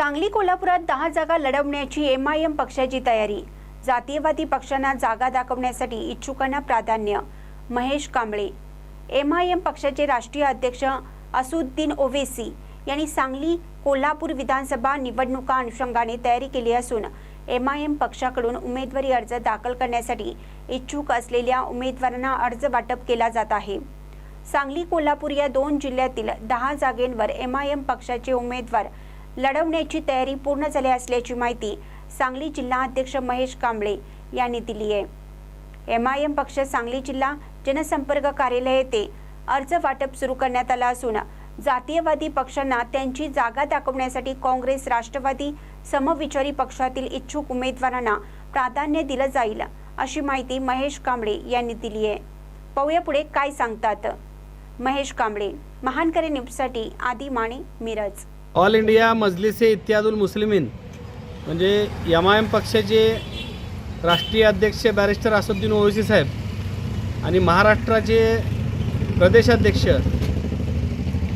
सांगली कोल्हापुरात दहा जागा लढवण्याची एम आय एम पक्षाची तयारी. जातीयवादी पक्षांना जागा दाखवण्यासाठी इच्छुकांना प्राधान्य. Mahesh Kamble. M I M पक्षाचे राष्ट्रीय अध्यक्ष असुद्दीन ओवेसी यांनी सांगली कोल्हापूर विधानसभा निवडणुका अनुषंगाने तयारी केली असून एम आय एम पक्षाकडून उमेदवारी अर्ज दाखल करण्यासाठी इच्छुक असलेल्या उमेदवारांना अर्ज वाटप केला जात आहे. सांगली कोल्हापूर या दोन जिल्ह्यातील दहा जागेंवर एम आय एम पक्षाचे उमेदवार लढवण्याची तयारी पूर्ण झाली असल्याची माहिती सांगली जिल्हा अध्यक्ष महेश कांबळे यांनी दिली आहे. एम आय एम पक्ष सांगली जिल्हा जनसंपर्क कार्यालय येथे अर्ज वाटप सुरू करण्यात आला असून जातीयवादी पक्षांना त्यांची जागा दाखवण्यासाठी काँग्रेस राष्ट्रवादी समविचारी पक्षातील इच्छुक उमेदवारांना प्राधान्य दिलं जाईल अशी माहिती महेश कांबळे यांनी दिली आहे. पाहूया पुढे काय सांगतात. महेश कांबळे महानकरे न्यूजसाठी आदी माने मिरज. ऑल इंडिया मजलिसे इत्यादुल मुस्लिमीन म्हणजे एम आय एम पक्षाचे राष्ट्रीय अध्यक्ष बॅरिस्टर असुद्दीन ओवैसी साहेब आणि महाराष्ट्राचे प्रदेशाध्यक्ष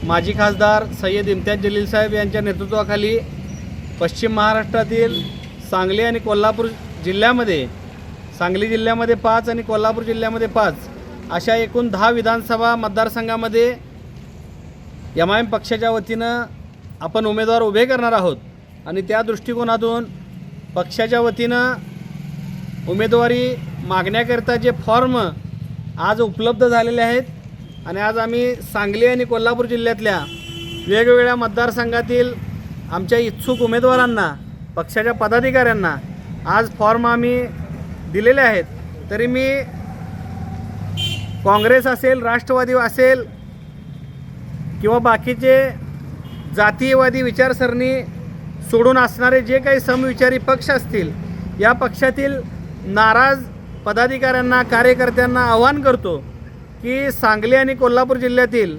माजी खासदार सय्यद इम्तियाज जलील साहेब यांच्या नेतृत्वाखाली पश्चिम महाराष्ट्रातील सांगली आणि कोल्हापूर जिल्ह्यामध्ये सांगली जिल्ह्यामध्ये पाच आणि कोल्हापूर जिल्ह्यामध्ये पाच अशा एकूण दहा विधानसभा मतदारसंघामध्ये एम आय एम पक्षाच्या वतीनं आपण उमेदवार उभे करणार आहोत. आणि त्या दृष्टिकोनातून पक्षाच्या वतीनं उमेदवारी मागण्याकरिता जे फॉर्म आज उपलब्ध झालेले आहेत आणि आज आम्ही सांगली आणि कोल्हापूर जिल्ह्यातल्या वेगवेगळ्या मतदारसंघातील आमच्या इच्छुक उमेदवारांना पक्षाच्या पदाधिकाऱ्यांना आज फॉर्म आम्ही दिलेले आहेत. तरी मी काँग्रेस असेल राष्ट्रवादी असेल किंवा बाकीचे जातीयवादी विचारसरणी सोडून असणारे जे काही समविचारी पक्ष असतील या पक्षातील नाराज पदाधिकाऱ्यांना कार्यकर्त्यांना आवाहन करतो की सांगली आणि कोल्हापूर जिल्ह्यातील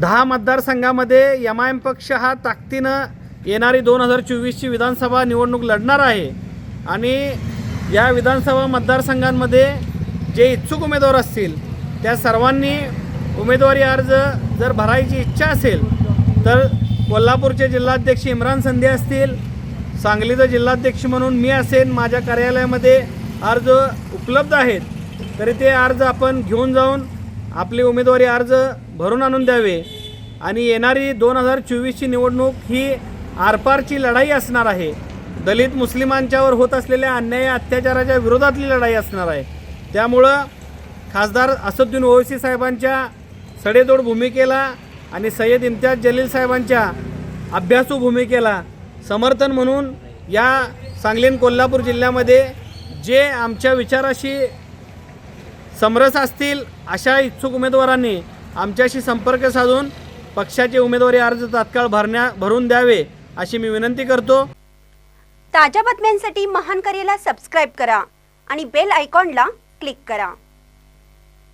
दहा मतदारसंघामध्ये एम आय एम पक्ष हा ताकदीनं येणारी दोन हजार चोवीसची विधानसभा निवडणूक लढणार आहे. आणि या विधानसभा मतदारसंघांमध्ये जे इच्छुक उमेदवार असतील त्या सर्वांनी उमेदवारी अर्ज जर भरायची इच्छा असेल तर कोल्हापूरचे जिल्हाध्यक्ष इम्रान संधे असतील सांगलीचं जिल्हाध्यक्ष म्हणून मी असेन माझ्या कार्यालयामध्ये अर्ज उपलब्ध आहेत तरी ते अर्ज आपण घेऊन जाऊन आपली उमेदवारी अर्ज भरून आणून द्यावे. आणि येणारी दोन हजार चोवीसची निवडणूक ही आरपारची लढाई असणार आहे. दलित मुस्लिमांच्यावर होत असलेल्या अन्याय अत्याचाराच्या विरोधातली लढाई असणार आहे. त्यामुळं खासदार असदुद्दीन ओवैसी साहेबांच्या सडेतोड भूमिकेला आणि सय्यद इम्तियाज जलील साहेबांच्या अभ्यासू भूमिकेला समर्थन म्हणून या सांगलीन कोल्हापूर जिल्ह्यामध्ये जे आमच्या विचाराशी समरस असतील अशा इच्छुक उमेदवारांनी आमच्याशी संपर्क साधून पक्षाचे उमेदवारी अर्ज तात्काळ भरण्या भरून द्यावे अशी मी विनंती करतो. ताज्या बातम्यांसाठी महान करेला सबस्क्राईब करा आणि बेल आयकॉनला क्लिक करा.